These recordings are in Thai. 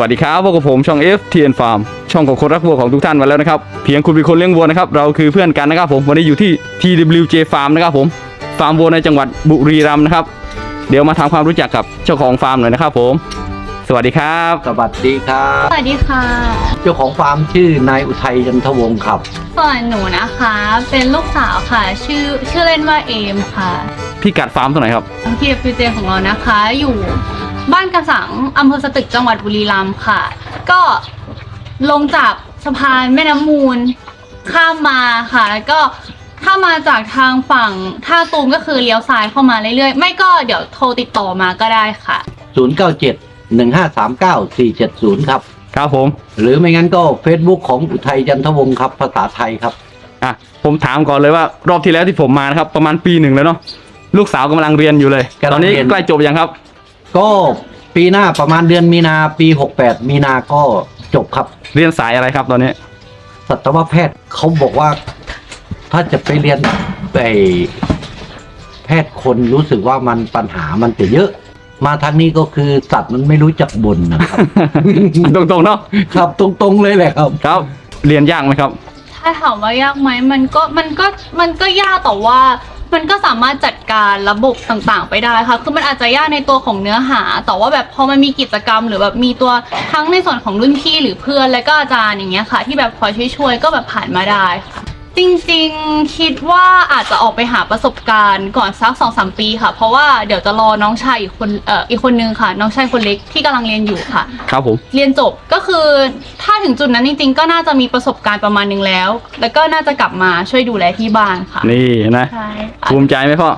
วัสดีครับพวกกับผมช่อง FTN Farm ช่องของคนรักวัวของทุกท่านมาแล้วนะครับ เพียงคุณเป็นคนเลี้ยงวัวนะครับ เราคือเพื่อนกันนะครับผมวันนี้อยู่ที่ TWJ Farm นะครับผม ฟาร์มวัวในจังหวัดบุรีรัมย์นะครับ เดี๋ยวมาทำความรู้จักกับเจ้าของฟาร์มหน่อยนะครับผม สวัสดีครับ สวัสดีครับ สวัสดีค่ะ เจ้าของฟาร์มชื่อนายอุทัยจันทวงศ์ครับส่วนหนูนะคะ เป็นลูกสาวค่ะ ชื่อชื่อเล่นว่าเอมค่ะ พี่กัดฟาร์มตัวไหนครับที่ฟิวเจของเรานะคะ อยู่ บ้านกระสังอำเภอสตึกจังหวัดบุรีรัมย์ค่ะ ก็ลงจากสะพานแม่น้ำมูลข้ามมาค่ะ แล้วก็ถ้ามาจากทางฝั่งท่าตูมก็คือเลี้ยวซ้ายเข้ามาเรื่อยๆ ไม่ก็เดี๋ยวโทรติดต่อมาก็ได้ค่ะ 097 1539 470 ครับ ครับผมหรือไม่งั้นก็ Facebook ของอุทัยจันทวงศ์ครับภาษาไทยครับ อะผมถามก่อนเลยว่ารอบที่แล้วที่ผมมานะครับประมาณปีหนึ่งแล้วเนาะลูกสาวกำลังเรียนอยู่เลย กำลังตอนนี้เรียน ใกล้จบยังครับ ก็ปีหน้าประมาณเดือนมีนาปี 68 มีนาก็จบครับ เรียนสายอะไรครับตอนนี้ สัตวแพทย์เขาบอกว่า ถ้าจะไปเรียนไปแพทย์คนรู้สึกว่ามันปัญหามันจะเยอะ มาทางนี้ก็คือสัตว์มันไม่รู้จักบ่นนะครับ ตรงๆเนาะครับตรงๆเลยแหละครับ ครับ เรียนยากไหมครับ ถ้าถามว่ายากไหมมันก็มันก็มันก็ยากแต่ว่า มันก็สามารถจัดการระบบต่างๆ ไปได้ค่ะ คือมันอาจจะยากในตัวของเนื้อหา แต่ว่าแบบพอมันมีกิจกรรม หรือแบบมีตัวทั้งในส่วนของรุ่นพี่หรือเพื่อนและก็อาจารย์อย่างเงี้ยค่ะ ที่แบบคอยช่วยๆก็แบบผ่านมาได้ค่ะ จริงๆคิดว่าอาจจะออกไปหาประสบการณ์ก่อนสักสองสามปีค่ะ เพราะว่าเดี๋ยวจะรอน้องชายอีกคนเอ่ออีกคนนึงค่ะ น้องชายคนเล็กที่กำลังเรียนอยู่ค่ะ ครับผม เรียนจบก็คือถ้าถึงจุดนั้นจริง ๆ ก็น่าจะมีประสบการณ์ประมาณนึงแล้ว แล้วก็น่าจะกลับมาช่วยดูแลที่บ้านค่ะนี่นะใช่ภูมิใจไหมพ่อ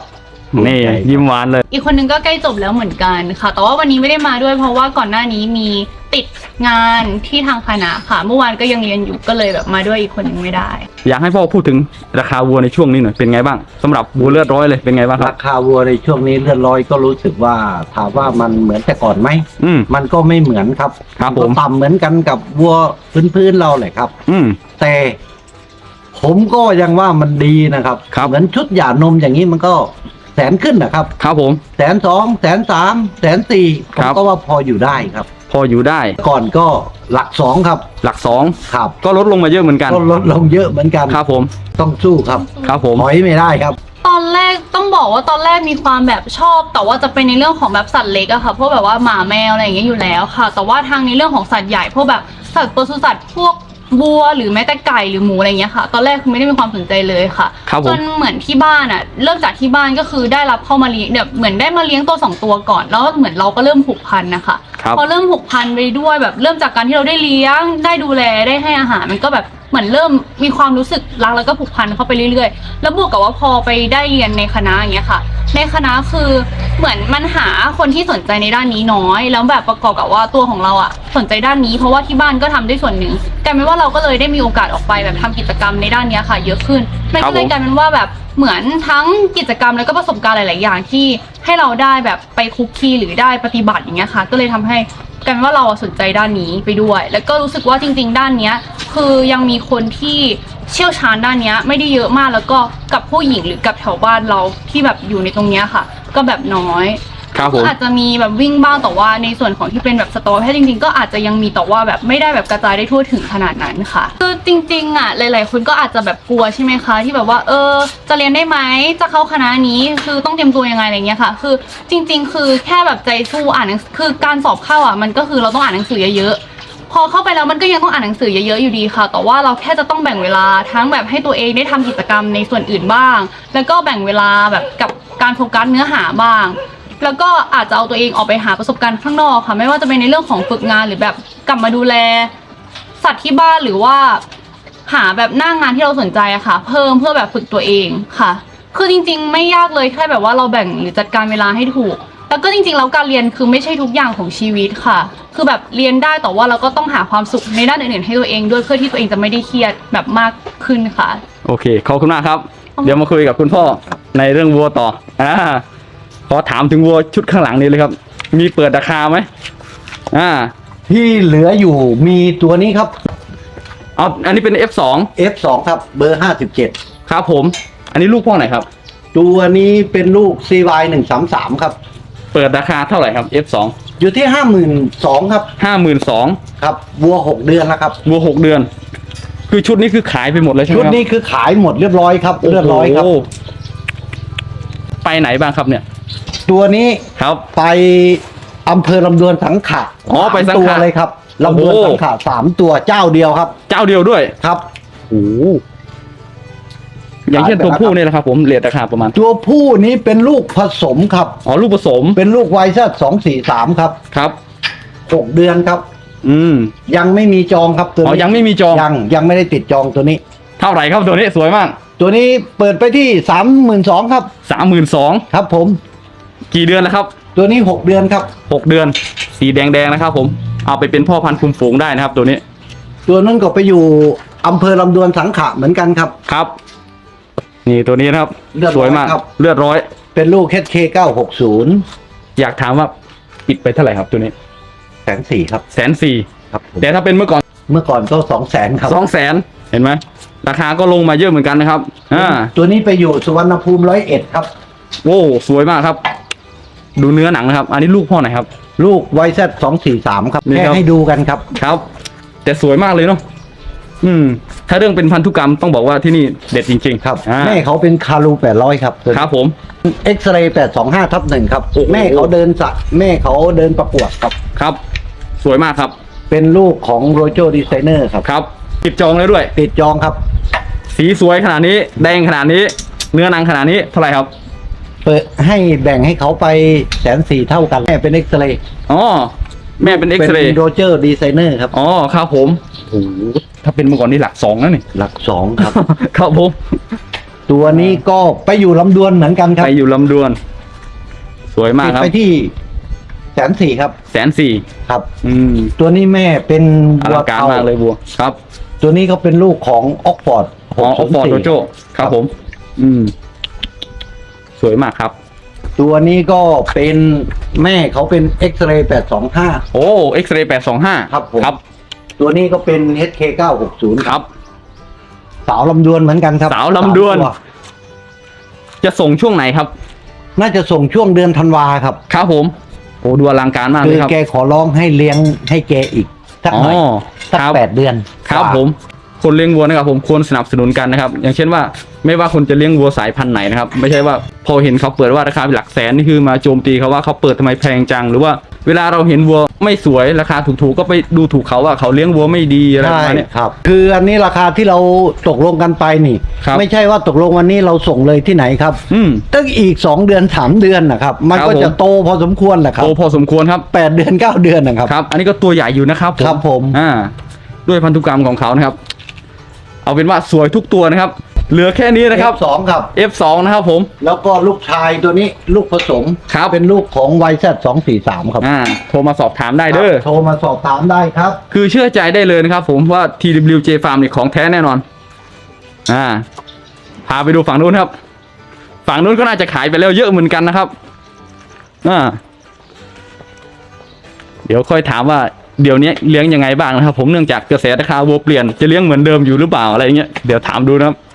ภูมิใจนี่ครับยิ้มหวานเลย อีกคนนึงก็ใกล้จบแล้วเหมือนกันค่ะ แต่ว่าวันนี้ไม่ได้มาด้วยเพราะว่าก่อนหน้านี้มี ติดงานที่ทางคณะค่ะ เมื่อวานก็ยังเรียนอยู่ก็เลยแบบมาด้วยอีกคนนึงไม่ได้ อยากให้พ่อพูดถึงราคาวัวในช่วงนี้หน่อยเป็นไงบ้างสำหรับวัวเลือดร้อยเลยเป็นไงบ้างครัราบ คาวัวในช่วงนี้เลื่อนลอยก็รู้สึกว่าถามว่ามันเหมือนแต่ก่อนไหมอืม มันก็ไม่เหมือนครับครับผม นก็ต่ำเหมือนกันกับวัวพื้นๆเราแหละครับ อืม แต่ผมก็ยังว่ามันดีนะครับ ครับ เหมือนชุดหย่านมอย่างนี้มันก็แสนขึ้นนะครับ ครับผม แสนสองแสนสามแสนสี่ผครัมบ ก็ว่าพออยู่ได้ครับ พออยู่ได้ ก่อนก็หลักสองครับหลักสองครับ ก็ลดลงมาเยอะเหมือนกันก็ลดลงเยอะเหมือนกันครับผมต้องสู้ครับครับผมถอยไม่ได้ครับ ตอนแรกต้องบอกว่าตอนแรกมีความแบบชอบ แต่ว่าจะเป็นในเรื่องของแบบสัตว์เล็กอะค่ะพวกแบบว่าหมาแมวอะไรอย่างเงี้ยอยู่แล้วค่ะ แต่ว่าทางในเรื่องของสัตว์ใหญ่พวกแบบสัตว์ปศุสัตว์พวก บัวหรือแม้แต่ไก่หรือหมูอะไรอย่างเงี้ยค่ะ ตอนแรกคือไม่ได้มีความสนใจเลยค่ะครับผม จนเหมือนที่บ้านอะเริ่มจากที่บ้านก็คือได้รับเข้ามาเลี้ยงแบบเหมือนได้มาเลี้ยงตัวสองตัวก่อน แล้วเหมือนเราก็เริ่มผูกพันนะคะครับ พอเริ่มผูกพันไปด้วยแบบเริ่มจากการที่เราได้เลี้ยงได้ดูแลได้ให้อาหารมันก็แบบเหมือนเริ่มมีความรู้สึกรักแล้วก็ผูกพันเข้าไปเรื่อยๆ แล้วบวกกับว่าพอไปได้เรียนในคณะอย่างเงี้ยค่ะ ในคณะคือ เหมือนมันหาคนที่สนใจในด้านนี้น้อย แล้วแบบประกอบกับว่าตัวของเราอะสนใจด้านนี้เพราะว่าที่บ้านก็ทำได้ส่วนหนึ่งกลายเป็นว่าเราก็เลยได้มีโอกาสออกไปแบบทำกิจกรรมในด้านเนี้ยค่ะ เยอะขึ้นมันก็เลยกลายเป็นว่าแบบเหมือนทั้งกิจกรรมแล้วก็ประสบการณ์หลาย ๆ อย่างที่ให้เราได้แบบไปคุกคีหรือได้ปฏิบัติอย่างเงี้ยค่ะ ก็เลยทำให้กันว่าเราสนใจด้านนี้ไปด้วย แล้วก็รู้สึกว่าจริง ๆ ด้านเนี้ย คือยังมีคนที่ เชี่ยวชาญด้านเนี้ยไม่ได้เยอะมากแล้วก็กับผู้หญิงหรือกับแถวบ้านเราที่แบบอยู่ในตรงเนี้ยค่ะ ก็แบบน้อยครับผมอาจจะมีแบบวิ่งบ้างแต่ว่าในส่วนของที่เป็นแบบสตอแพทย์จริงๆ ก็อาจจะยังมีแต่ว่าแบบไม่ได้แบบกระจายได้ทั่วถึงขนาดนั้นค่ะคือจริงๆอะหลาย ๆ คนก็อาจจะแบบกลัวใช่ไหมคะ ที่แบบว่าเออ จะเรียนได้ไหมจะเข้าคณะนี้คือต้องเตรียมตัวยังไงอะไรเงี้ยค่ะ คือจริง ๆ คือแค่แบบใจสู้อ่านหนังคือการสอบเข้าอะมันก็คือเราต้องอ่านหนังสือเยอะๆ พอเข้าไปแล้วมันก็ยังต้องอ่านหนังสือเยอะๆอยู่ดีค่ะ แต่ว่าเราแค่จะต้องแบ่งเวลาทั้งแบบให้ตัวเองได้ทำกิจกรรมในส่วนอื่นบ้าง แล้วก็แบ่งเวลาแบบกับการโฟกัสเนื้อหาบ้าง แล้วก็อาจจะเอาตัวเองออกไปหาประสบการณ์ข้างนอกค่ะ ไม่ว่าจะเป็นในเรื่องของฝึกงานหรือแบบกลับมาดูแล สัตว์ที่บ้านหรือว่าหาแบบหน้างงานที่เราสนใจอะค่ะ เพิ่มเพื่อแบบฝึกตัวเองค่ะ คือจริง ๆ ไม่ยากเลยแค่แบบว่าเราแบ่งหรือจัดการเวลาให้ถูก แล้วก็จริงๆแล้วการเรียนคือไม่ใช่ทุกอย่างของชีวิตค่ะ คือแบบเรียนได้แต่ว่าเราก็ต้องหาความสุขในด้านอื่นๆให้ตัวเองด้วยเพื่อที่ตัวเองจะไม่ได้เครียดแบบมากขึ้นค่ะ โอเคขอบคุณมากครับครับ เดี๋ยวมาคุยกับคุณพ่อในเรื่องวัวต่ออ่าขอถามถึงวัวชุดข้างหลังนี้เลยครับ มีเปิดราคาไหมอ่า ที่เหลืออยู่มีตัวนี้ครับ เอาอันนี้เป็น F2 F2 ครับเบอร์ 57 ครับผม อันนี้ลูกพ่อไหนครับ ตัวนี้เป็นลูก CY 133 ครับ เปิดราคาเท่าไหร่ครับ F2 อยู่ที่ห้าหมื่นสองครับห้าหมื่นสองครับวัวหกเดือนแล้วครับ วัวหกเดือน คือชุดนี้คือขายไปหมดเลยใช่ไหมชุดครับนี้คือขายหมดเรียบร้อยครับเรียบร้อยครับ โโหไปไหนบ้างครับเนี่ย ตัวนี้ครับ ไปอำเภอลำดวนสังขะอ๋อไปสังขะตัวเลยครับลำดวนโอ้โหสังขะสามตัวเจ้าเดียวครับ เจ้าเดียวด้วย ครับ โอ้โห อย่างเช่นตัวผู้เนี่ยนะครับผมเรทราคาประมาณ ตัวผู้นี้เป็นลูกผสมครับ อ๋อลูกผสมเป็นลูกไวซ์สองสี่สามครับครับ หกเดือนครับ อืมยังไม่มีจองครับตัวอ๋อนี้ยังไม่มีจอง ยังยังไม่ได้ติดจองตัวนี้ เท่าไหร่ครับตัวนี้สวยมากตัวนี้เปิดไปที่สามหมื่นสองครับ สามหมื่นสองครับ ผม กี่เดือนแล้วครับตัวนี้หกเดือนครับ หกเดือน สีแดงๆนะครับผมเอาไปเป็นพ่อพันธุ์คุมฝูงได้นะครับ ตัวนี้ตัวนั้นก็ไปอยู่อำเภอลำดวนสังขะเหมือนกันครับ ครับ นี่ตัวนี้นะครับ เลือดร้อยสวยมาก ครับ เลือดร้อย เป็นลูก HK 960อยากถามว่าปิดไปเท่าไหร่ครับ ตัวนี้แสนสี่ครับแสนสี่ครับผมแต่ถ้าเป็นเมื่อก่อนเมื่อก่อนก็สองแสนครับ สองแสนเห็นไหมราคาก็ลงมาเยอะเหมือนกันนะครับอ่าตัวนี้ไปอยู่สุวรรณภูมิร้อยเอ็ดครับ โอ้สวยมากครับ ดูเนื้อหนังนะครับ อันนี้ลูกพ่อไหนครับ ลูกไวซ์สองสี่สามครับนี่แค่ครับ ให้ดูกันครับ ครับ แต่สวยมากเลยเนาะ อืม ถ้าเรื่องเป็นพันธุกรรมต้องบอกว่าที่นี่เด็ดจริงๆครับ อ่า แม่เขาเป็นคารูแปดร้อยครับครับผม เอ็กซเรย์แปดสองห้าทับหนึ่งครับ โอ้โห แม่เขาเดินสะแม่เขาเดินประกวดครับ ครับ สวยมากครับเป็นลูกของโรโจดีไซเนอร์ครับ ครับ ติดจองเลยด้วย ติดจองครับ สีสวยขนาดนี้ แดงขนาดนี้ เนื้อหนังขนาดนี้เท่าไหร่ครับเปิดให้แบ่งให้เขาไปแสนสี่เท่ากัน แม่เป็นเอ็กซเรย์อ๋อแม่เป็นเอ็กซเรย์โรเจอร์ดีไซเนอร์ครับ อ๋อครับผม โอ้โห ถ้าเป็นเมื่อก่อนนี่หลักสองนะนี่ หลักสองครับ ครับผมตัวนี้ก็ไปอยู่ลำดวนเหมือนกันครับไปอยู่ลำดวน สวยมากติดครับ ไปที่แสนสี่ครับ แสนสี่ครับ อืมตัวนี้แม่เป็นอวัวลังการเทามากเลยบัว ครับตัวนี้เขาเป็นลูกของออกฟอร์ดอ๋อออกฟอร์ดโดโจครับผม อืม สวยมากครับ ตัวนี้ก็เป็นแม่เขาเป็นเอ็กซเรย์แปดสองห้า โอ้เอ็กซเรย์แปดสองห้าครับผม ครับ ตัวนี้ก็เป็น HK 960ครับ สาวลำดวนเหมือนกันครับสาวลำดวนสามตัจะส่งช่วงไหนครับ น่าจะส่งช่วงเดือนธันวาครับ ครับผม โอ้ดูอลังการมากคืเลอยครับ แกขอร้องให้เลี้ยงให้แกอีกสักอ๋อหน่อยสักครับ แปดเดือนครับผม คนเลี้ยงวัวนะครับผมควรสนับสนุนกันนะครับ อย่างเช่นว่าไม่ว่าคุณจะเลี้ยงวัวสายพันธุ์ไหนนะครับ ไม่ใช่ว่าพอเห็นเขาเปิดว่าราคาเป็นหลักแสนนี่คือมาโจมตีเขาว่าเขาเปิดทำไมแพงจัง หรือว่า เวลาเราเห็นวัวไม่สวยราคาถูกๆก็ไปดูถูกเขาว่าเขาเลี้ยงวัวไม่ดีอะไรประใช่มาณเนี้ย ครับ คืออันนี้ราคาที่เราตกลงกันไปนี่ ครับไม่ใช่ว่าตกลงวันนี้เราส่งเลยที่ไหนครับอืมตั้งอีกสองเดือนสามเดือนนะครับ มันครับก็จะผม โตพอสมควรแหละครับโตพอสมควรครับ แปดเดือนเก้าเดือนนะครับ ครับ อันนี้ก็ตัวใหญ่อยู่นะครับครับผม อ่า ด้วยพันธุกรรมของเขานะครับ เอาเป็นว่าสวยทุกตัวนะครับ เหลือแค่นี้นะครับ สองครับ F2 นะครับผม แล้วก็ลูกชายตัวนี้ลูกผสมครับ เป็นลูกของไวซ์สองสี่สามครับอ่าโทรมาสอบถามได้เด้อ โทรมาสอบถามได้ครับ คือเชื่อใจได้เลยนะครับผมว่า TWJ Farm เนี่ยของแท้แน่นอน อ่า พาไปดูฝั่งนู้นครับ ฝั่งนู้นก็น่าจะขายไปแล้วเยอะเหมือนกันนะครับ อ่า เดี๋ยวค่อยถามว่าเดี๋ยวนี้เลี้ยงยังไงบ้างนะครับ ผมเนื่องจากกระแสราคาวัวเปลี่ยนจะเลี้ยงเหมือนเดิมอยู่หรือเปล่าอะไรเงี้ยเดี๋ยวถามดูนะครับอ่า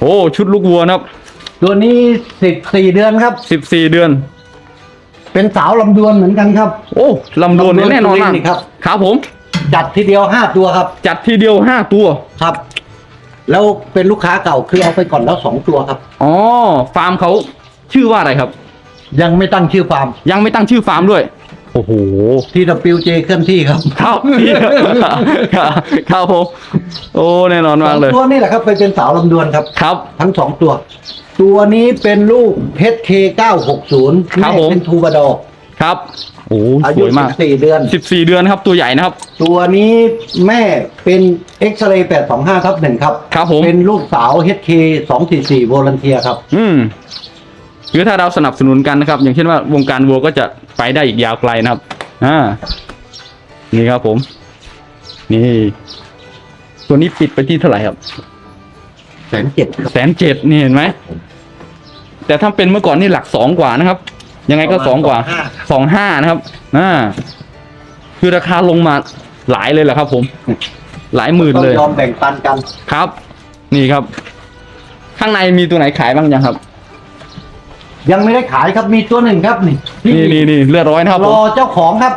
โอ้ชุดลูกวัวนะครับ ตัวนี้สิบสี่เดือนครับ สิบสี่เดือน เป็นสาวลำดวนเหมือนกันครับ โอ้ลำดวนนี่แน่นอนมากลำดวนสุรินทร์นี่ครับ ครับผม จัดทีเดียวห้าตัวครับจัดทีเดียวห้าตัว ครับ แล้วเป็นลูกค้าเก่าคือเอาไปก่อนแล้วสองตัวครับ อ๋อ ฟาร์มเขาชื่อว่าอะไรครับ ยังไม่ตั้งชื่อฟาร์มยังไม่ตั้งชื่อฟาร์มด้วย โอ้โหที่ WJ เคลื่อนที่ครับครับพี่ครับครับผมโอ้แน่นอนสมาอกงเลยตัวนี่แหละครับไปเป็นสาวลำดวนครับ ครับ ทั้งสองตัว ตัวนี้เป็นลูกเพชรเค960 ครับแม่ผมเป็นทูบาดอร์ครับโอ้อาสยุวยมาก 14เดือนสิบสี่เดือนนะครับ ตัวใหญ่นะครับ ตัวนี้แม่เป็นเอ็กซเรย์825ทับหนึ่งครับ ครับผม เป็นลูกสาว HK 244 v o l u n t e e r ครับ อืม คือถ้าเราสนับสนุนกันนะครับ อย่างเช่นว่าวงการวัวก็จะไปได้อีกยาวไกลนะครับอ่านี่ครับผม นี่ ตัวนี้ปิดไปที่เท่าไหร่ครับแสนเจ็ดครับแสนเจ็ดนี่เห็นไหมแต่ถ้าเป็นเมื่อก่อนนี่หลักสองกว่านะครับ ยังไงก็สองกว่าสองห้านะครับอ่าคือราคาลงมาหลายเลยแหละครับ ผม หลายหมื่นต้องเลยยอมแบ่งปันกันครับ นี่ครับ ข้างในมีตัวไหนขายบ้างยังครับ ยังไม่ได้ขายครับมีตัวหนึ่งครับนี่ที่นี่นี่นี่เลือดร้อยนะครับรผมอเจ้าของครับ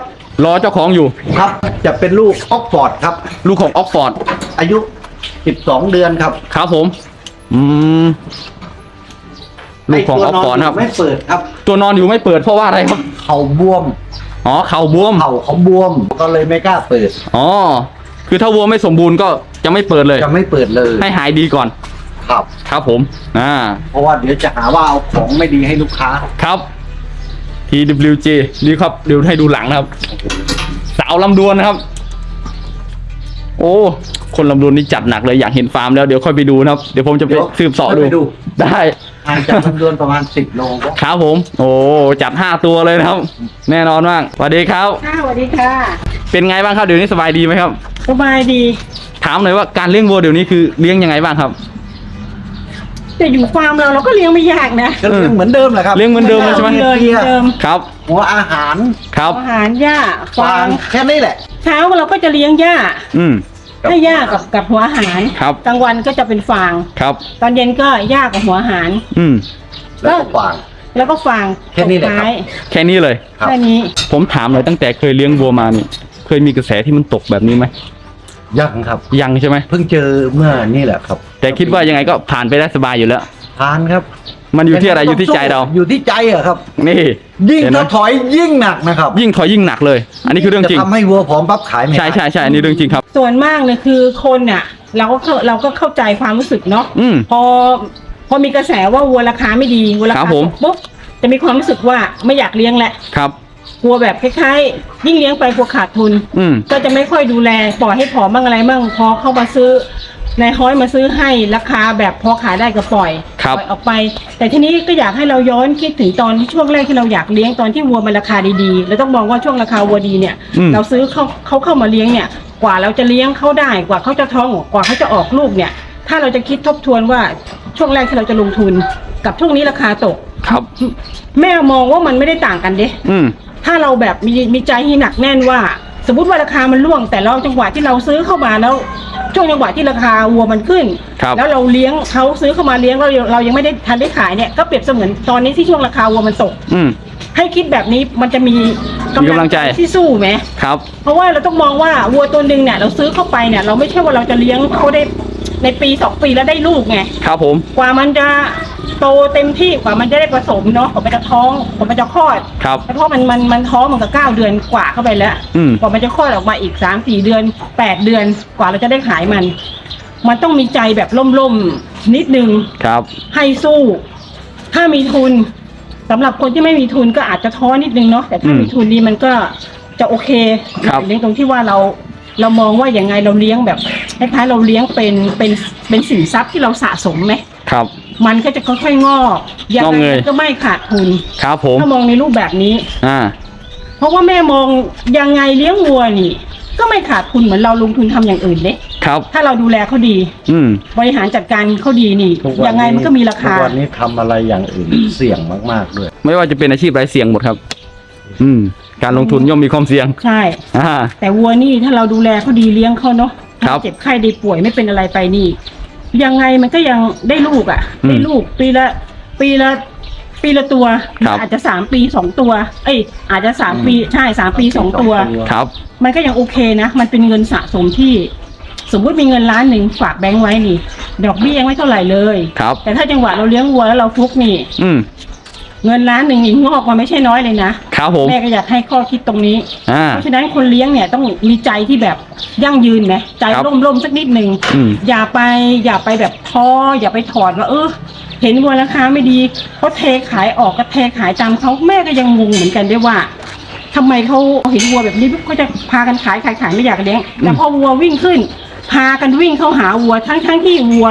รอเจ้าของอยู่ ครับ จะเป็นลูกออกฟอร์ดครับ ลูกของออกฟอร์ดอายุ 12 เดือนครับครับผม อืมลูกของออกฟอร์ดครับไตัวนนไม่เปิดครับ ตัวนอนอยู่ไม่เปิดเพราะว่าอะไรครับ เขาบวมอ๋อเข่าบวม เขาเขาบวมก็เลยไม่กล้าเปิด อ๋อ คือถ้าวัวไม่สมบูรณ์ก็จะไม่เปิดเลย จะไม่เปิดเลยให้หายดีก่อน ครับ ครับผม อ่า เพราะว่าเดี๋ยวจะหาว่าเอาของไม่ดีให้ลูกค้า ครับ TWJ นี่ครับเดี๋ยวให้ดูหลังนะครับ สาวลำดวนนะครับ โอ้ คนลำดวนนี่จัดหนักเลยอยากเห็นฟาร์มแล้วเดี๋ยวค่อยไปดูนะครับ เดี๋ยวผมจะไปเดี๋ยวสืบเสอบค่อยดู ไปดู ได้ห่างจากลำดวนประมาณ10โลครับครับผม โอ้จัดห้าตัวเลยนะครับ แน่นอนมากสวัสดีครับ ค่ะสวัสดีค่ะเป็นไงบ้างครับเดี๋ยวนี้สบายดีไหมครับ สบายดี ถามหน่อยว่าการเลี้ยงวัวเดี๋ยวนี้คือเลี้ยงยังไงบ้างครับ แต่อยู่ฟาร์มเราเราก็เลี้ยงไม่ยากนะก็เลี้ยงเหมือนเดิมแหละครับเลี้ยงเหมือนเดิมเลยใช่ไหม เลยเหมือนเดิมครับ หัวอาหารครับ อาหารหญ้าฟาฟางงแค่นี้แหละ เช้าเราก็จะเลี้ยงหญ้าอืม ให้หญ้ากับกับหัวอาหารครับ กลางวันก็จะเป็นฟาง ครับ ตอนเย็นก็หญ้ากับหัวอาหาร อืม แล้วก็ฟาง แล้วก็ฟางแค่นี้แหละครับ ตกท้ายแค่นี้เลย ครับแค่นี้ ผมถามหน่อยตั้งแต่เคยเลี้ยงวัวมานี่ เคยมีกระแสที่มันตกแบบนี้ไหมยังครับ ยังใช่ไหม เพิ่งเจอเมื่อนี่แหละครับ แต่คิดว่ายังไงก็ผ่านไปได้สบายอยู่แล้วทานครับมันอยู่ที่อะไรอยู่ที่ใจเรา อยู่ที่ใจอะครับ นี่ยิ่งเห็นไหมถ้าถอยยิ่งหนักนะครับ ยิ่งถอยยิ่งหนักเลย อันนี้คือเรื่องจริงจะทำให้วัวผอมปั๊บขายไม่ได้ใช่ใช่ใช่อันนี้เรื่องจริงครับ ส่วนมากเลยคือคนน่ะเราก็เข้าเราก็เข้าใจความรู้สึกเนาะอืมพอพอมีกระแสว่าวัวราคาไม่ดีวัวราครัคาบผมตกปุ๊บจะมีความรู้สึกว่าไม่อยากเลี้ยงแหละครับกลัวแบบคล้ายๆ ยิ่งเลี้ยงไปกลัวขาดทุนอืมก็จะไม่ค่อยดูแลปล่อยให้ผอมบ้างอะไรบ้างพอเข้ามาซื้อ นายฮ้อยมาซื้อให้ราคาแบบพอขายได้ก็ปล่อยครับ ปล่อยออกไป แต่ทีนี้ก็อยากให้เราย้อนคิดถึงตอนที่ช่วงแรกที่เราอยากเลี้ยงตอนที่วัวมันราคาดีๆเราต้องมองว่าช่วงราคาวัวดีเนี่ย อืม เราซื้อเขาเขาเข้ามาเลี้ยงเนี่ย กว่าเราจะเลี้ยงเขาได้กว่าเขาจะท้องกว่าเขาจะออกลูกเนี่ย ถ้าเราจะคิดทบทวนว่าช่วงแรกที่เราจะลงทุน กับช่วงนี้ราคาตก ครับ แม่มองว่ามันไม่ได้ต่างกันเด้ อืม ถ้าเราแบบมีมีใจที่หนักแน่นว่า สมมติว่าราคามันร่วง แต่เราจังหวะที่เราซื้อเข้ามาแล้ว ช่วงจังหวะที่ราคาวัวมันขึ้น ครับแล้วเราเลี้ยงเขาซื้อเข้ามาเลี้ยงเราเรายังไม่ได้ทันได้ขายเนี่ยก็เปรียบเสมือนตอนนี้ที่ช่วงราคาวัวมันตก อืม ให้คิดแบบนี้มันจะมีมีกำลังใจ ที่สู้ไหม ครับ เพราะว่าเราต้องมองว่าวัวตัวหนึ่งเนี่ยเราซื้อเข้าไปเนี่ยเราไม่ใช่ว่าเราจะเลี้ยงเขาได้ในปีสองปีแล้วได้ลูกไง ครับผม กว่ามันจะ โตเต็มที่กว่ามันจะได้ผสมเนาะกว่ามันจะท้องกว่ามันจะคลอดครับเพราะมันมันมันท้องมันก็เก้าเดือนกว่าเข้าไปแล้วอืม กว่ามันจะคลอดออกมาอีกสามสี่เดือนแปดเดือนกว่าเราจะได้ขายมัน มันต้องมีใจแบบล่มๆนิดนึง ครับ ให้สู้ ถ้ามีทุนสำหรับคนที่ไม่มีทุนก็อาจจะท้อนิดนึงเนาะแต่ถ้าอืมมีทุนดีมันก็จะโอเคครับเลี้ยงตรงที่ว่าเราเรามองว่าอย่างไงเราเลี้ยงแบบคล้ายๆเราเลี้ยงเป็นเป็นเป็นสินทรัพย์ที่เราสะสมไหมครับ มันก็จะค่อยๆงอกยังงอกไงเงย มันก็ไม่ขาดทุนครับผม ถ้ามองในรูปแบบนี้ อ่า เพราะว่าแม่มองยังไงเลี้ยงวัวนี่ ก็ไม่ขาดทุนเหมือนเราลงทุนทำอย่างอื่นเด้ครับ ถ้าเราดูแลเขาดี อืม บริหารจัดการเขาดีนี่ ทุวัยังไงมันก็มีราคา ทุกวันนี้ทำอะไรอย่างอื่น เสี่ยงมาก ๆ ด้วย ไม่ว่าจะเป็นอาชีพไรเสี่ยงหมดครับ อืม การลงทุนย่อมมีความเสี่ยง ใช่ อ่า แต่วัวนี่ถ้าเราดูแลเขาดีเลี้ยงเขาเนาะครับเจ็บไข้ได้ป่วยไม่เป็นอะไรไปนี่ ยังไงมันก็ยังได้ลูกอะ่ะ อืมได้ลูกปีละ ปีละ ปีละตัว ครับ อาจจะสามปีสองตัว เอ้ย อาจจะสามปีใช่สามปีสองตัว ครับ มันก็ยังโอเคนะ มันเป็นเงินสะสมที่ สมมุติมีเงินล้านหนึ่งฝากแบงค์ไว้นี่ ดอกเบี้ยยังไม่เท่าไหร่เลย ครับ แต่ถ้าจังหวะเราเลี้ยงวัวแล้วเราฟุกนี่ อืม เงินล้านหนึ่งนี่งอกมาไม่ใช่น้อยเลยนะครับผมแม่ก็อยากให้ข้อคิดตรงนี้ อ่า เพราะฉะนั้นคนเลี้ยงเนี่ยต้องมีใจที่แบบยั่งยืนไหมใจครับร่มๆสักนิดหนึ่งอืม อย่าไปอย่าไปแบบท้ออย่าไปถอดว่าเออ เห็นวัวราคาไม่ดีเขาเทขายออกก็เทขายตามเขาแม่ก็ยังงงเหมือนกันด้วยว่าทำไมเขาเห็นวัวแบบนี้ปุ๊บเขาจะพากันขายขายขายไม่อยากเลี้ยงแต่พอวัววิ่งขึ้น พากันวิ่งเข้าหาวัวทั้งทั้งที่วัว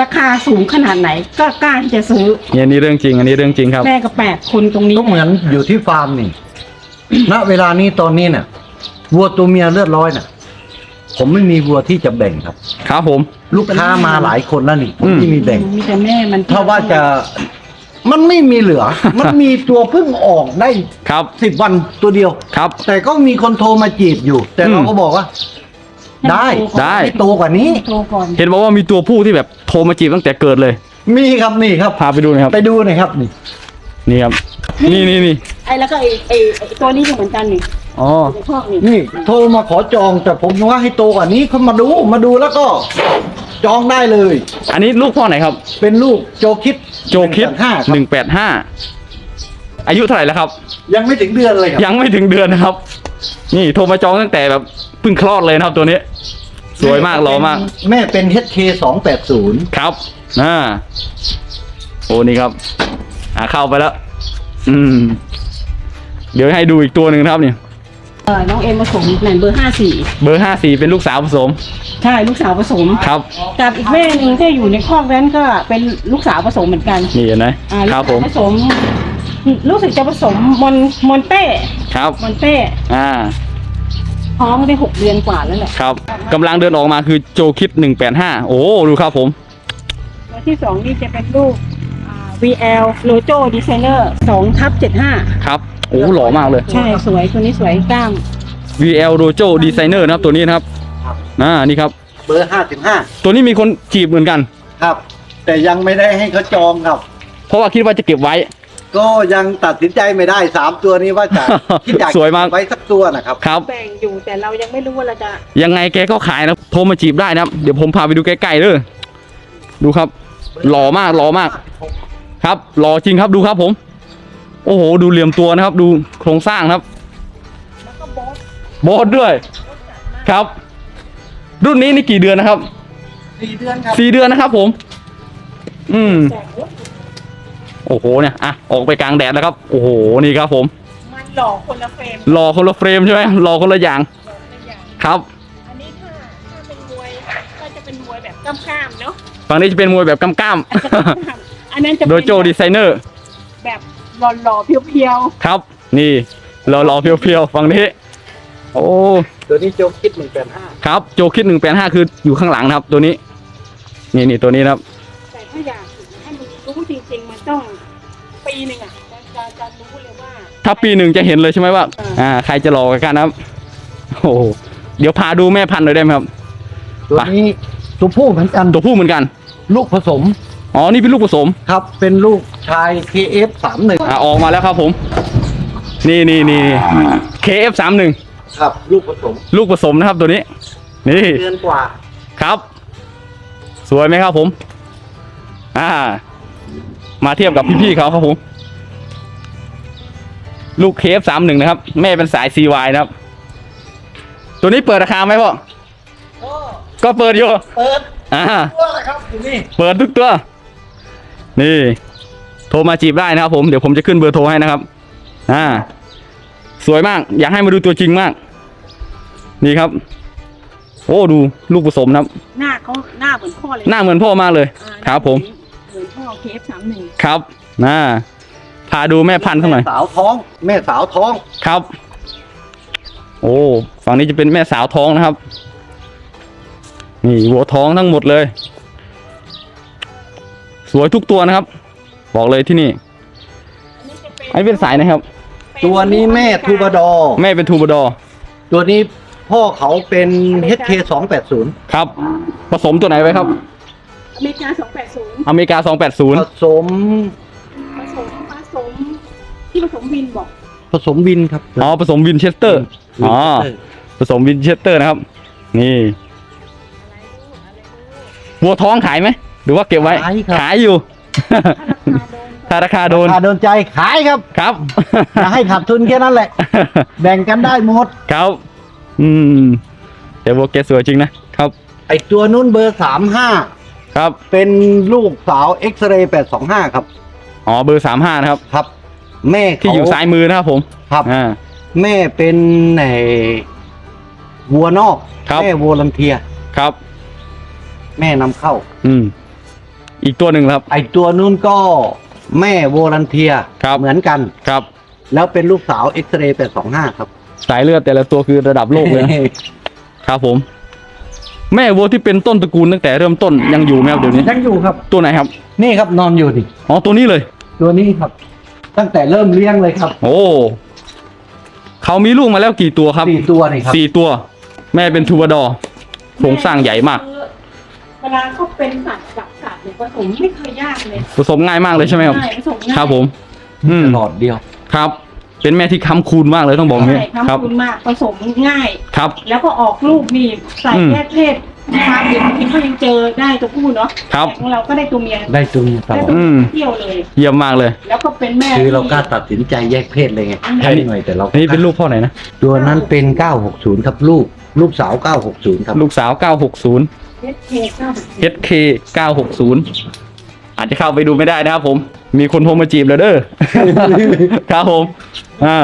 ราคาสูงขนาดไหน ก็กล้าที่จะซื้อเนี่ยอันนี้เรื่องจริง อันนี้เรื่องจริงครับ แม่ก็แปดคนตรงนี้ก็เหมือนอยู่ที่ฟาร์มนี่ ณ เวลานี้ตอนนี้เนี่ยวัวตัวเมียเลือดร้อยน่ะ ผมไม่มีวัวที่จะแบ่งครับ ครับผม ลูกค้ามาหลายคนแล้วนี่ผมอืม ไม่มีแบ่ง มีแต่แม่มันถ้าว่าจะมันไม่มีเหลือ มันมีตัวเพิ่งออกได้ครับ สิบวันตัวเดียว ครับ แต่ก็มีคนโทรมาจีบอยู่ แต่อืมเราก็บอกว่า ได้ได้ให้โตกว่านี้ โตก่อน เห็นบอกว่ามีตัวผู้ที่แบบโทรมาจีบตั้งแต่เกิดเลย มีครับนี่ครับ พาไปดูหน่อยครับ ไปดูหน่อยครับนี่นี่ครับ นี่นี่นี่ไอ้แล้วก็ไอ้ไอ้ไอ้ตัวนี้ก็เหมือนกันนี่อ๋อในคอกนี่นี่โทรมาขอจองแต่ผมว่าให้โตกว่านี้เขามาดูมาดูแล้วก็ จองได้เลย อันนี้ลูกพ่อไหนครับ เป็นลูกโจคิดโจคิดห้าหนึ่งแปดห้าอายุเท่าไหร่แล้วครับ ยังไม่ถึงเดือนเลยครับยังไม่ถึงเดือนนะครับ นี่โทรมาจองตั้งแต่แบบ เพิ่งคลอดเลยนะครับตัวนี้ สวยมากหล่อมาก แม่เป็น HK 280ครับอ่าโอ้นี่ครับ อ่าเข้าไปแล้ว อืม เดี๋ยวให้ดูอีกตัวหนึ่งนะครับนี่เออน้องเอ็มผสมแหนเบอร์ห้าสี่เบอร์ห้าสี่เป็นลูกสาวผสม ใช่ลูกสาวผสมครับ กับอีกแม่หนึ่งที่อยู่ในคอกนั้นก็เป็นลูกสาวผสมเหมือนกันนี่เห็นไหมอ่าลูกครับสาผวม ผสม รู้สึกจะผสมมอนมอนเต้ครับ มอนเต้อ่า ท้องได้หกเดือนกว่าแล้วแหละครับกำลังเดินออกมาคือโจคิดหนึ่งแปดห้าโอ้ ดูครับผม ตัวที่สองนี่จะเป็นลูกอ่า VL Lojo Designer สองทับเจ็ดห้าครับ โอ้ หล่อมากเลยใช่สวยตัวนี้สวยกล้าม VL Dojo Designer นะครับ ตัวนี้นะครับครับ อ่านี่ครับ เบอร์55ตัวนี้มีคนจีบเหมือนกัน ครับ แต่ยังไม่ได้ให้เขาจองครับ เพราะว่าคิดว่าจะเก็บไว้ ก็ยังตัดสินใจไม่ได้สามตัวนี้ว่าจะ คิดอยากสวยมาก ไว้สักตัวนะครับ ครับ แบ่งอยู่แต่เรายังไม่รู้ว่าเราจะ ยังไงแกก็ขายนะโทรมาจีบได้นะครับ เดี๋ยวผมพาไปดูใกล้ๆเด้อดูครับ หล่อมากหล่อมาก ครับ หล่อจริงครับดูครับผม โอ้โห ดูเหลี่ยมตัวนะครับ ดูโครงสร้างครับ แล้วก็บอสโบสด้วยครับ รุ่นนี้นี่กี่เดือนนะครับสี่เดือนครับสี่เดือนนะครับผม อืมแต่ว่า โอ้โหเนี่ยอะออกไปกลางแดดแล้วครับโอ้โหนี่ครับผมมันหลอกคนละเฟรมรอคนละเฟรมใช่ไหมรอคนละอย่างหลอกคนละอย่างครับ อันนี้ถ้าถ้าเป็นมวยก็จะเป็นมวยแบบกล้ามๆเนาะฝั่งนี้จะเป็นมวยแบบกำก้ามอันนั้นจะโดเป็นโจดีไซเนอร์ แบบหล่อๆเพียวครับ นี่รอรอเพียวๆฝั่งนี้โอ้ตัวนี้โจคิด185ครับโจคิดหนึ่งแปดห้าคืออยู่ข้างหลังนะครับตัวนี้ นี่นี่ตัวนี้นะครับๆแต่ถ้าอยากให้มันรู้จริงๆมันต้อง ปีหนึ่งอะจะจะจะรู้เลยว่าถ้าปีหนึ่งจะเห็นเลยใช่ไหมว่า อ่า ใครจะรอกันนะครับ โอ้โหเดี๋ยวพาดูแม่พันธุ์หน่อยได้ไหมครับ ตัวนี้ตัวผู้เหมือนกันตัวผู้เหมือนกัน ลูกผสม อ๋อ นี่เป็นลูกผสม ครับ เป็นลูกชาย KF 31อ่าออกมาแล้วครับผม นี่นี่นี่ KF สามหนึ่งครับ ลูกผสม ลูกผสมนะครับตัวนี้ นี่เดือนกว่า ครับ สวยไหมครับผม อ่า มาเทียบกับพี่ๆเขาครับผม ลูกเคฟสามหนึ่งนะครับ แม่เป็นสาย CY นะครับ ตัวนี้เปิดราคาไหมพ่อ ก็เปิดอยู่ เปิดอ่า ตัวอะไรครับอยู่นี่เปิดทุกตัว นี่ โทรมาจีบได้นะครับผม เดี๋ยวผมจะขึ้นเบอร์โทรให้นะครับ อ่า สวยมาก อยากให้มาดูตัวจริงมาก นี่ครับ โอ้ ดูลูกผสมนะครับ หน้าเขาหน้าเหมือนพ่อเลยหน้าเหมือนพ่อมากเลย อ่าครับผมเหมือน พ่อ KF สามหนึ่งครับน่าพาดูแม่พันธุ์เขาหน่อยแม่สาวท้อง แม่สาวท้อง ครับ โอ้ฝั่งนี้จะเป็นแม่สาวท้องนะครับ นี่วัวท้องทั้งหมดเลย สวยทุกตัวนะครับ บอกเลยที่นี่ อันนี้จะเป็นอันนี้เป็นสายนะครับ ตัวนี้แม่ทูบาดอร์แม่เป็นทูบดอร์ตัวนี้พ่อเขาเป็น HK 280 ครับ ผสมตัวไหนไว้ครับอ เมริกาสองแปดศูนย์อเมริกา ผ280 สมผสมผสมที่ผสมวินบอกผสมวินครับอ๋อ ผสมวินเชสเตอร์อ๋อผสมวินเชสเตอร์นะครับ นี่วัวท้องขายไหม หรือว่าเก็บไว้ ขายครับขายอยู่ ถ้าราคาโดนถ้าราคาโดน ถ้าโดนใจขายครับครับ อย่าให้ขาดทุนแค่นั้นแหละ แบ่งกันได้หมด ครับ อืมเดี๋ยวโบเกสสวยจริงนะครับ ไอตัวนู้นเบอร์สามห้า ครับเป็นลูกสาวเอ็กซเรย์แปดสองห้าครับ อ๋อเบอร์สามห้านะครับ ครับ แม่เขาที่อยู่ซ้ายมือนะครับผมครับอ่า แม่เป็นไอวัวนอกครับ แม่วัวลันเทีย ครับ แม่นำเข้า อืม อีกตัวหนึ่งครับ ไอตัวนู้นก็แม่วัวลันเทียครับ เหมือนกัน ครับ แล้วเป็นลูกสาวเอ็กซเรย์แปดสองห้าครับสายเลือดแต่ละตัวคือระดับโลกเลยนะครับผม แม่วัวที่เป็นต้นตระกูลตั้งแต่เริ่มต้นยังอยู่ไหมครับเดี๋ยวนี้ ยังอยู่ครับ ตัวไหนครับ นี่ครับนอนอยู่นี่อ๋อตัวนี้เลย ตัวนี้ครับ ตั้งแต่เริ่มเลี้ยงเลยครับ โอ้เขามีลูกมาแล้วกี่ตัวครับสี่ตัวนี่ครับสี่ตัว แม่เป็นทูบาดอร์โครงสร้างใหญ่มากเวลาเขาเป็นสัตว์กับสัตว์เนี่ยผสมไม่เคยยากเลยผสมง่ายมากเลยใช่ไหมครับใช่ผสมง่ายครับผมอืมหลอดเดียวครับ เป็นแม่ที่ค้ำคูณมากเลยต้องบอกอย่างนี้ใช่คครัรับบคุณมากผสมง่าย ครับ แล้วก็ออกลูกนี่ใส่อืมแยกเพศความเด็กบางทีเขายังเจอได้ตัวผู้เนาะครับ แต่ของเราก็ได้ตัวเมียได้จุงตลได้อดตัวอืเมีมยเที่ยวเลย เยี่ยมมากเลย แล้วก็เป็นแม่คือเรากล้าที่ตัดสินใจแยกเพศเลยไงอันนี้แค่หน่อยแต่เราอันนี้เป็นลูกพ่อไหนนะ ตัวนั้นเป็น 960 ครับลูก ลูกสาว 960 ครับลูกสาว 960เพศเคเก้า HK 960 อาจจะเข้าไปดูไม่ได้นะครับผม มีคนโทรมาจีบแล้วเด้อ ครับผม อ่า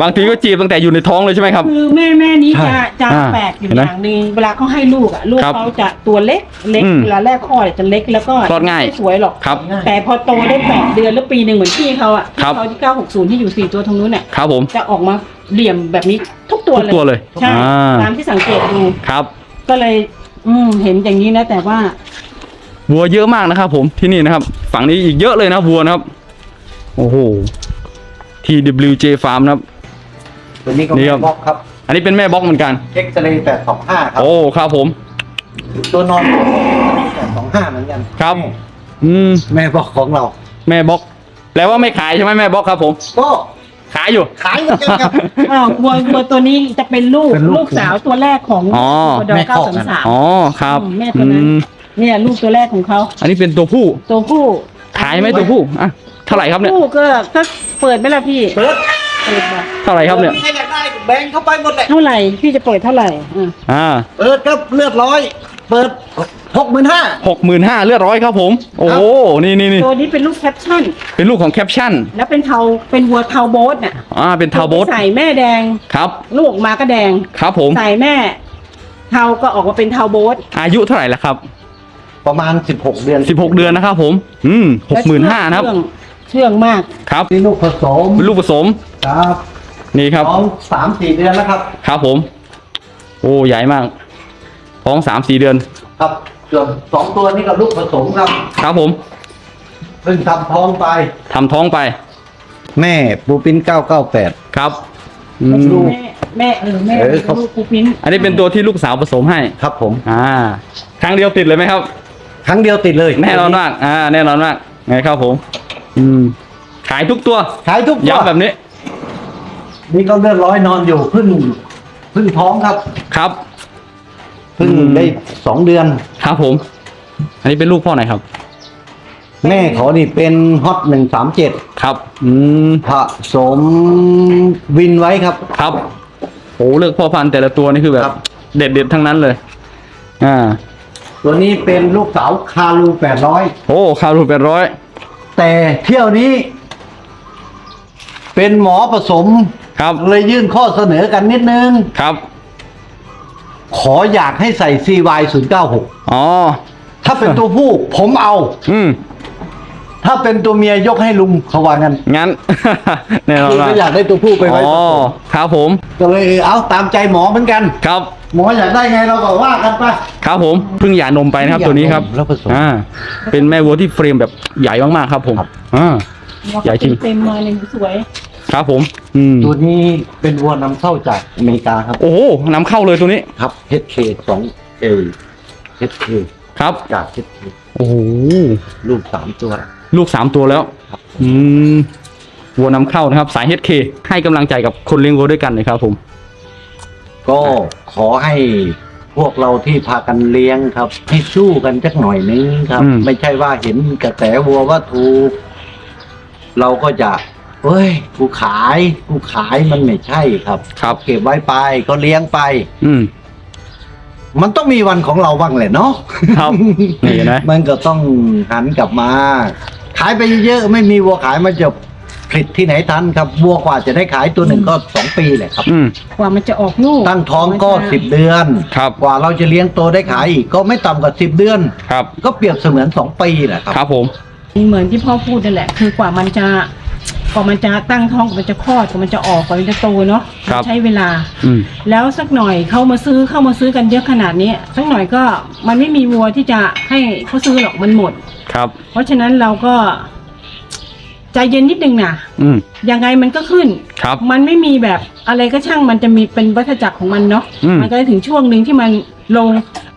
บางทีก็จีบตั้งแต่อยู่ในท้องเลยใช่ไหมครับ คือแม่แม่นี้ใช่จะจะอ่าแปลกอยู่เห็นไหมอย่างหนึงเวลาเขาให้ลูกอะลูกครับเขาจะตัวเล็กเล็กอืมเวลาแรกคลอดจะเล็กแล้วก็คลอดง่ายไม่สวยหรอกครับแต่พอโตได้แปดเดือนแล้วปีหนึ่งเหมือนพี่เขาอะครับ พี่เขาที่960ที่อยู่สี่ตัวตรงนู้นเนี่ยครับผม จะออกมาเหลี่ยมแบบนี้ทุกตัวทุกตัวเลยใช่อ่า ตามที่สังเกตดู ครับ ก็เลย อืมเห็นอย่างนี้นะแต่ว่า วัวเยอะมากนะครับ ผมที่นี่นะครับ ฝั่งนี้อีกเยอะเลยนะวัวนะครับ โอ้โห TWJ Farm นะครับ ตัวนี้ก็นี่แม่ครับบล็อกครับอันนี้เป็นแม่บล็อกเหมือนกัน เอ็กซเรย์825ครับ โอ้ครับผม ตัวนอน825เหมือนกันครับ อืมแม่บล็อกของเรา แม่บล็อกแปลว่าไม่ขายใช่ไหมแม่บล็อกครับ ผม ก็ขายอยู่ ขายเหมือนกันครับอ้าววัววัวตัวนี้จะเป็นลูกเป็นลูกลูกสาวตัวแรกของอ๋อ ตัวดอแม่เก้าคอกสามนะ สาม อ๋อครับแม่ตัวนั้น อืม เนี่ยลูกตัวแรกของเขาอันนี้เป็นตัวผู้ ตัวผู้ขายไหมตัวผู้อะเท่าไหร่ครับเนี่ยผู้ก็ก็เปิดไหมล่ะพี่เปิดเปิดบ่เท่าไหร่ครับเนี่ย ใครอยากได้แบ่งเข้าไปหมดเลยเท่าไหร่พี่จะเปิดเท่าไหร่อะอ่าเปิดครับเลือดร้อย เปิด65,000หกหมื่นห้าเลือดร้อยครับผม โอ้โหนี่นี่นี่ตัวนี้เป็นลูกแคปชั่น เป็นลูกของแคปชั่น แล้วเป็นเทาเป็นวัวเทาโบ๊ทน่ะอ่าเป็นทาวโบสใส่แม่แดงครับ ลูกออกมาก็แดงครับผมใส่แม่ เทาก็ออกมาเป็นเทาโบ๊ทอายุเท่าไหร่แล้วครับ ประมาณ 16 เดือนสิบหกเดือนนะครับผม อืมหกหมื่นห้านะครับ เชื่องเชื่องมากครับนี่ลูกผสมเป็นลูกผสม ครับนี่ครับ ท้องสามสี่เดือนแล้วครับ ครับผม โอ้ ใหญ่มาก ท้องสามสี่เดือน ครับส่วนสองตัวนี้กับลูกผสมครับครับผม เพิ่งทำท้องไป ทำท้องไป แม่ปูปิ้น 998 ครับอืมลูก แม่แม่เออแม่เออครับ ลูกปูปิ้นอันนี้เป็นตัวที่ลูกสาวผสมให้ ครับผม อ่า ครั้งเดียวติดเลยไหมครับ ครั้งเดียวติดเลยแน่นอนมากอ่าแน่นอนมากไงครับผม อืม ขายทุกตัวขายทุกตัวย้ำแบบนี้ นี่ก็เลือดร้อยนอนอยู่เพิ่งเพิ่งท้องครับ ครับเพิ่งอืมได้สองเดือนครับผม อันนี้เป็นลูกพ่อไหนครับ แม่เขานี่เป็นฮอตหนึ่งสามเจ็ดครับ อืมผสมวินไว้ครับครับโอ้เลือกพ่อพันธุ์แต่ละตัวนี่คือแบบครับเด็ดเด็ดๆทั้งนั้นเลย อ่า ตัวนี้เป็นลูกสาวคารูแปดร้อยโอ้คารูแปดร้อยแต่เที่ยวนี้ เป็นหมอผสมครับ เลยยื่นข้อเสนอกันนิดนึงครับ ขออยากให้ใส่ CY 0 9 6 อ๋อถ้าเป็นตัวผู้ผมเอา อืม ถ้าเป็นตัวเมียยกให้ลุงเขาว่างั้นงั้น แน่นอนคือว่าไม่อยากได้ตัวผู้ไปอ๋ไว้อผสมครับผม ก็เลยเออเอาตามใจหมอเหมือนกัน ครับ หมออยากได้ไงเราก็ว่ากันไป ครับผมเพิ่งหย่านมไปนะครับเพิ่ตัวงหย่านมนี้ครับแล้วผสม อ่าเป็นแม่วัวที่เฟรมแบบใหญ่มากๆครับผมอ่า ใหญ่จริง เต็มๆมาเลยสวย ครับผม อืมตัวนี้เป็นวัวนำเข้าจากอเมริกาครับ โอ้โหนำเข้าเลยตัวนี้ครับ HK 2 A HK ครับ จาก HK โอ้โห ลูกสามตัว ลูกสามตัวแล้วครับอืมวัวนำเข้านะครับ สาย HK ให้กำลังใจกับคนเลี้ยงวัวด้วยกันเลยครับผม ก็ขอให้พวกเราที่พากันเลี้ยงครับ ให้สู้กันสักหน่อยนึงครับอืมไม่ใช่ว่าเห็นกระแสวัวว่าถูก เราก็จะเฮ้ยกูขายกูขายมันไม่ใช่ครับ ครับเก็บไว้ไปก็เลี้ยงไป อืมมันต้องมีวันของเราบ้างแหละเนาะครับนี่เห็นไหมมันก็ต้องหันกลับมา ขายไปเยอะๆไม่มีวัวขายมันจะผลิตที่ไหนทันครับวัวกว่าจะได้ขายตัวหนึ่งก็สองปีแหละครับ อืมๆกว่ามันจะออกลูกตั้งท้องก็มันจะสิบเดือน ครับ กว่าเราจะเลี้ยงโตได้ขายอีกก็ไม่ต่ำกว่าสิบเดือน ครับ ก็เปรียบเสมือนสองปีแหละครับ ครับผม เหมือนที่พ่อพูดนั่นแหละ คือกว่ามันจะ กว่ามันจะตั้งท้องกว่ามันจะคลอดกว่ามันจะออกกว่ามันจะโตเนาะครับ ใช้เวลา อืม แล้วสักหน่อยเข้ามาซื้อเข้ามาซื้อกันเยอะขนาดนี้สักหน่อยก็มันไม่มีวัวที่จะให้เขาซื้อหรอกมันหมด ครับ เพราะฉะนั้นเราก็ใจเย็นนิดนึงนะอืม ยังไงมันก็ขึ้น ครับ มันไม่มีแบบอะไรก็ช่างมันจะมีเป็นวัฏจักรของมันเนาะอืมมันก็จะถึงช่วงหนึ่งที่มันลง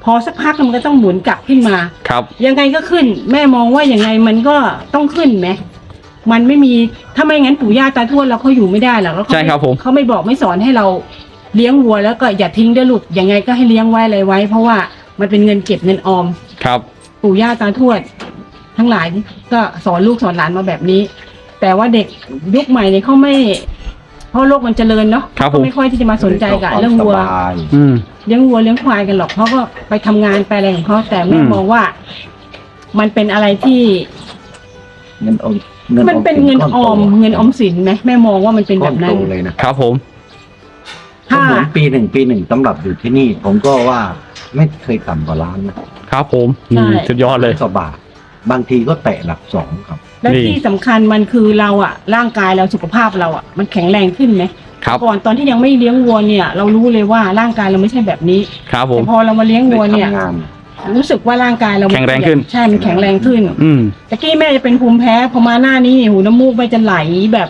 พพอสักพักมันก็ต้องหมุนกลับขึ้นมา ครับ ยังไงก็ขึ้น แม่มองว่ายังไงมันก็ต้องขึ้นไหม มันไม่มีถ้าไม่งั้นปู่ย่าตาทวดเราเขาอยู่ไม่ได้หรอกแล้วเขาใช่ครับผม เขาไม่บอกไม่สอนให้เราเลี้ยงวัวแล้วก็อย่าทิ้งด้วยลูกยังไงก็ให้เลี้ยงไว้อะไรไว้ เพราะว่ามันเป็นเงินเก็บเงินออม ครับ ปู่ย่าตาทวด ทั้งหลายก็สอนลูกสอนหลานมาแบบนี้ แต่ว่าเด็กยุคใหม่เนี่ยเขาไม่เพราะโลกมันเจริญเนาะครับผม เขาไม่ค่อยที่จะมาสนใจกับเรื่องวัว สบายอืม เลี้ยงวัวเลี้ยงควายกันหรอกเขาก็ไปทำงานไปอะไรของเขาแต่แม่อืม มองว่า มันเป็นอะไรที่เงินออม มันเป็นเงินออมเงินออมสินไหมแม่มองว่ามันเป็นก้แบอนบโตนั้นเลยนะครับผมก็ถ้าเหมือนปีหนึ่งปีหนึ่งตำรับอยู่ที่นี่ ผมก็ว่าไม่เคยต่ำกว่าล้านนะครับผมอืมสุดยอดเลยกว่าบาทบางทีก็แตะหลักสองครับ และนี่ที่สำคัญมันคือเราอะร่างกายเราสุขภาพเราอะมันแข็งแรงขึ้นไหมครับก่อนตอนที่ยังไม่เลี้ยงวัวเนี่ย เรารู้เลยว่าร่างกายเราไม่ใช่แบบนี้ครับผมแต่พอเรามาเลี้ยงวัวเนี่ยได้ทำงาน รู้สึกว่าร่างกายเราแข็งแรงขึ้น ใช่มันแข็งแรงขึ้นอืม ตะกี้แม่จะเป็นภูมิแพ้พอมาหน้านี้เนี่ยหูน้ำมูกแม่จะไหลแบบ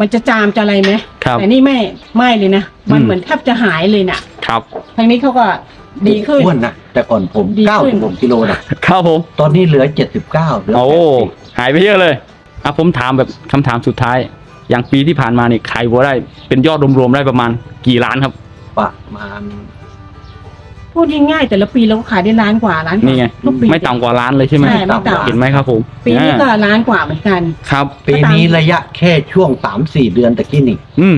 มันจะจามจะอะไรไหมครับ แต่นี่แม่ไม่เลยนะมันอืม เหมือนแทบจะหายเลยน่ะ ครับทางนี้เขาก็ดีขึ้น อ้วนนะแต่ก่อนผมดีเก้าขึ้นสิบหกกิโลนะครับผม ตอนนี้เหลือเจ็ดสิบเก้าเหลือโอ้แปดสิบหายไปเยอะเลยอะผมถามแบบคำถามสุดท้าย อย่างปีที่ผ่านมาเนี่ยขายวัวได้เป็นยอดรวมๆได้ประมาณกี่ล้านครับประมาณ พูดง่ายๆแต่ละปีเราก็ขายได้ล้านกว่าล้านกว่านี่ไงทุกปี ไม่ต่ำกว่าล้านเลยใช่ไหมใช่ไม่ต่ำเห็นไหมครับผมปีนี้ก็อ่าล้านกว่าเหมือนกัน ครับ ปีนี้ระยะแค่ช่วงสามสี่เดือนตะกี้นี่อืม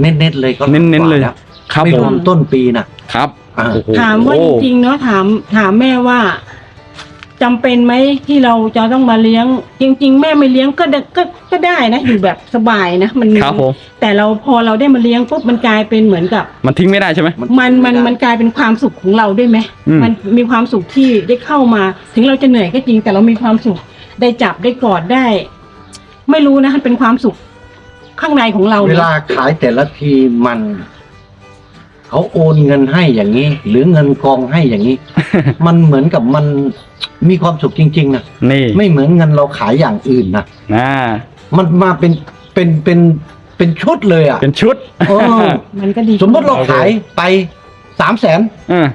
เน้นๆเลยก็เน้นๆเลย กว่าแวครับไม่ผรวมม ต้นปีนะครับอ่า โอ้โห ถามว่าจริงๆเนาะถามถามแม่ว่า จำเป็นไหมที่เราจะต้องมาเลี้ยง จริง ๆ แม่ไม่เลี้ยงก็ได้ก็ก็ได้นะอยู่แบบสบายนะมันครับผม แต่เราพอเราได้มาเลี้ยงปุ๊บมันกลายเป็นเหมือนกับ มันทิ้งไม่ได้ใช่ไหม มันมันมันกลายเป็นความสุขของเราด้วยไหมอืมมันมีความสุขที่ได้เข้ามา ถึงเราจะเหนื่อยก็จริง แต่เรามีความสุขได้จับได้กอดได้ ไม่รู้นะมันเป็นความสุขข้างในของเราเวเนี่ยลาขายแต่ละทีมัน เขาโอนเงินให้อย่างนี้ หรือเงินกองให้อย่างนี้ มันเหมือนกับมัน มีความสุขจริง ๆ นะนี่ไม่เหมือนเงินเราขายอย่างอื่นนะอ่ามันมาเป็นเป็นเป็นเป็นชุดเลยอะเป็นชุดเออมันก็ดีสมมติเราขายไปสามแสนอืม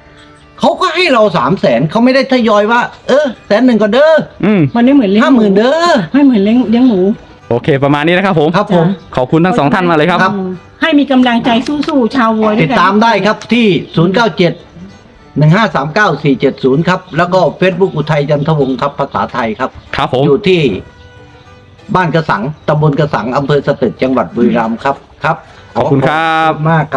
เขาก็ให้เราสามแสนเขาไม่ได้ทยอยว่า เออแสนหนึ่งก็เด้ออืม มันไม่เหมือนเลี้ยงห้าหมื่นเด้อไม่เหมือนเลี้ยงเลี้ยงหมู โอเค ประมาณนี้นะครับผม ครับผม ขอบคุณทั้งสองท่านมากเลยครับครับให้มีกำลังใจสู้ๆชาววัวด้ติวดยกัน ตามได้ครับที่ 097 1539 470ครับ แล้วก็ Facebook อุทัยจันทวงศ์ครับภาษาไทยครับ ครับผมอยู่ที่บ้านกระสังตำบลกระสังอำเภอสตึกจังหวัดบุรีรัมย์ครับครับขอบคุณครับขอณมากครับ